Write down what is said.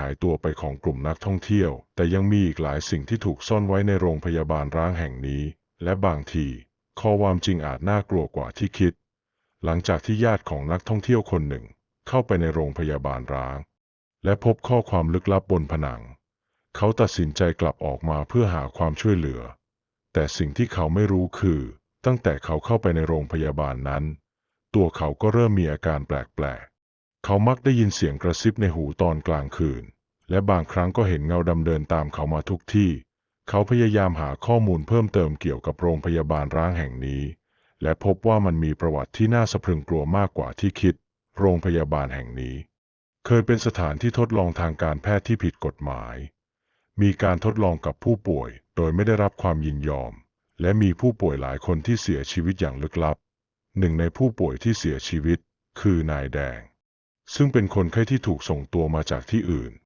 หายตัวไปของกลุ่มนักท่องเที่ยว แต่ยังมีอีกหลายสิ่งที่ถูกซ่อนไว้ในโรงพยาบาลร้างแห่งนี้ และบางทีข้อความจริงอาจน่ากลัวกว่าที่คิด หลังจากที่ญาติของนักท่องเที่ยวคนหนึ่ง เข้าไปในโรงพยาบาลร้าง และพบข้อความลึกลับบนผนัง เขาตัดสินใจกลับออกมาเพื่อหาความช่วยเหลือ แต่สิ่งที่เขาไม่รู้คือ ตั้งแต่เขาเข้าไปในโรงพยาบาลนั้น ตัวเขาก็เริ่มมีอาการแปลกๆ เขามักได้ยินเสียงกระซิบในหูตอนกลางคืน และบางครั้งก็เห็นเงาดำเดินตามเขามาทุกที่ เขาพยายามหาข้อมูลเพิ่มเติมเกี่ยวกับโรงพยาบาลร้างแห่งนี้ และพบว่ามันมีประวัติที่น่าสะพรึงกลัวมากกว่าที่คิด โรงพยาบาลแห่งนี้ เคยเป็นสถานที่ทดลองทางการแพทย์ที่ผิดกฎหมาย มีการทดลองกับผู้ป่วย โดยไม่ได้รับความยินยอม และมีผู้ป่วยหลายคนที่เสียชีวิตอย่างลึกลับ หนึ่งในผู้ป่วยที่เสียชีวิต คือนายแดง ซึ่งเป็นคนไข้ที่ถูกส่งตัวมาจากที่อื่น